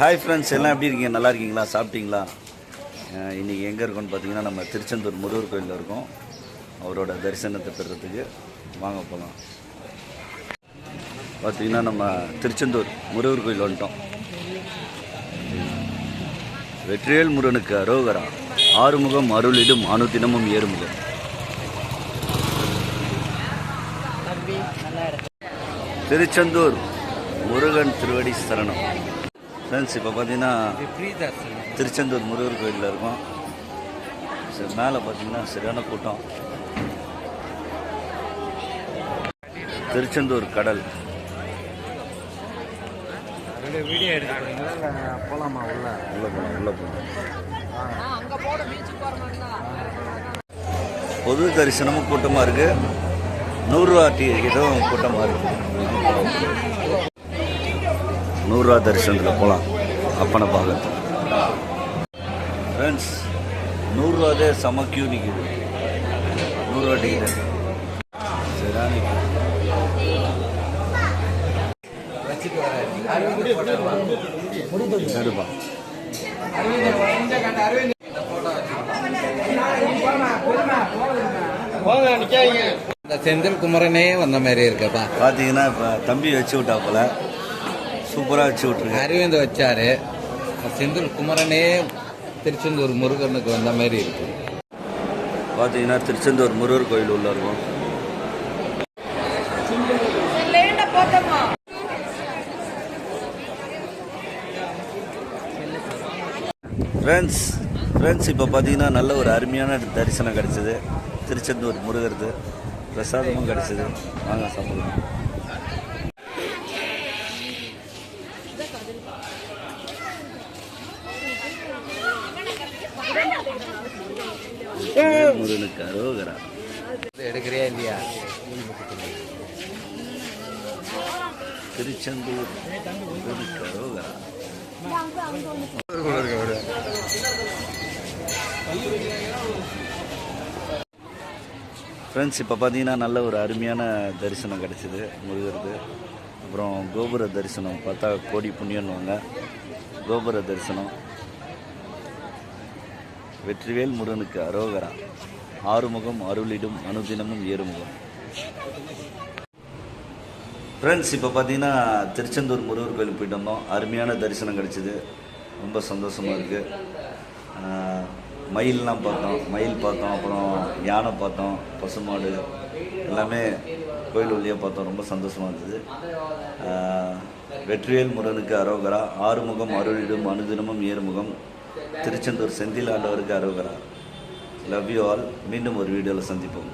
Hi friends எல்லாம் எப்படி இருக்கீங்க? நல்லா இருக்கீங்களா? சாப்பிட்டீங்களா? இன்றைக்கி எங்கே இருக்கோம்னு பார்த்தீங்கன்னா நம்ம திருச்செந்தூர் முருகர் கோயிலில் இருக்கோம். அவரோட தரிசனத்தை பெறுறதுக்கு வாங்க போகலாம் பார்த்தீங்கன்னா நம்ம திருச்செந்தூர் முருகர் கோயில் வந்துட்டோம். வெற்றிவேல் முருகனுக்கு அரோகரா. ஆறுமுகம் அருளிடும் அனுதினமும் ஏறுமுகம். திருச்செந்தூர் முருகன் திருவடி சரணம். ஃப்ரெண்ட்ஸ் இப்போ பார்த்தீங்கன்னா திருச்செந்தூர் முருகர் கோயிலில் இருக்கோம். சரி மேலே பார்த்தீங்கன்னா சரியான கூட்டம். திருச்செந்தூர் கடல். வீடியோ எடுத்து போகலாமா உள்ள? உள்ளே போகலாம் உள்ளே போகலாம் பொது தரிசனமும் கூட்டமாக இருக்குது நூறுரூவா டீ இதுவும் கூட்டமாக இருக்குது நூறுரூவா தரிசனத்தில் போகலாம். அப்பனை பார்க்கறது. ஃப்ரெண்ட்ஸ் நூறுரூவாதே செம கியூ நிற்கிது நூறுரூவா டிக்கெட் இந்த செந்தில் குமரனே வந்த மாதிரி இருக்கப்பா. பார்த்தீங்கன்னா இப்போ தம்பி வச்சு விட்டாப்புல சூப்பராக வச்சு விட்ருங்க அரவிந்த் வச்சார். செந்தூர் குமரனே திருச்செந்தூர் முருகனுக்கு வந்த மாதிரி இருக்கும் பார்த்தீங்கன்னா திருச்செந்தூர் முருகர் கோயில் உள்ள இருக்கும். ஃப்ரெண்ட்ஸ் ஃப்ரெண்ட்ஸ் இப்போ பார்த்தீங்கன்னா நல்ல ஒரு அருமையான தரிசனம் கிடச்சிது. திருச்செந்தூர் முருகருது பிரசாதமும் கிடச்சிது. வாங்க சாப்பிடலாம். முருகனுக்கு அரோகரா எடுக்கிறியா இல்லையா திருச்செந்தூர் முருகனுக்கு அரோகரா ஃப்ரெண்ட்ஸ் இப்போ பார்த்தீங்கன்னா நல்ல ஒரு அருமையான தரிசனம் கிடச்சிது முருகருக்கு. அப்புறம் கோபுர தரிசனம் பார்த்தா கோடி புண்ணியன்னுவாங்க கோபுர தரிசனம். வெற்றிவேல் முருகனுக்கு அரோகரா. ஆறுமுகம் அருளிடும் அனுதினமும் ஏறுமுகம். ஃப்ரெண்ட்ஸ் இப்போ பார்த்தீங்கன்னா திருச்செந்தூர் முருகர் கோயிலுக்கு போயிட்டு வந்தோம். அருமையான தரிசனம் கிடச்சிது. ரொம்ப சந்தோஷமாக இருக்குது மயில்லாம் பார்த்தோம். மயில் பார்த்தோம். அப்புறம் யானை பார்த்தோம். பசுமாடு எல்லாமே கோயில் வழியாக பார்த்தோம். ரொம்ப சந்தோஷமாக இருந்தது. வெற்றிவேல் முருகனுக்கு அரோகரா. ஆறுமுகம் அருளிடும் அனுதினமும் ஏறுமுகம். திருச்செந்தூர் செந்தில் ஆண்டவருக்கு அருகிறார் லவ் யூ ஆல் மீண்டும் ஒரு வீடியோவில் சந்திப்போம்.